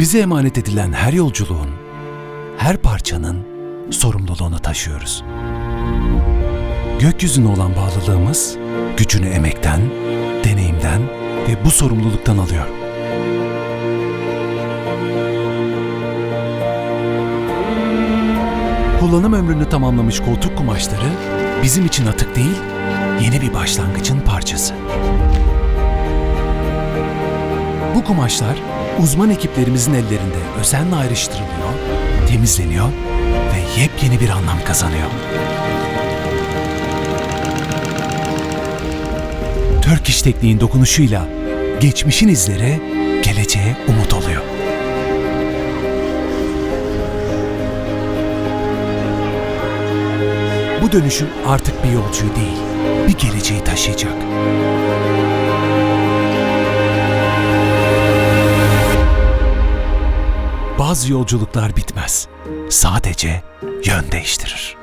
Bize emanet edilen her yolculuğun, her parçanın sorumluluğunu taşıyoruz. Gökyüzüne olan bağlılığımız gücünü emekten, deneyimden ve bu sorumluluktan alıyor. Kullanım ömrünü tamamlamış koltuk kumaşları bizim için atık değil, yeni bir başlangıcın parçası. Bu kumaşlar uzman ekiplerimizin ellerinde özenle ayrıştırılıyor, temizleniyor ve yepyeni bir anlam kazanıyor. Turkish Tekniğin dokunuşuyla geçmişin izleri geleceğe umut oluyor. Bu dönüşüm artık bir yolcuyu değil, bir geleceği taşıyacak. Bazı yolculuklar bitmez. Sadece yön değiştirir.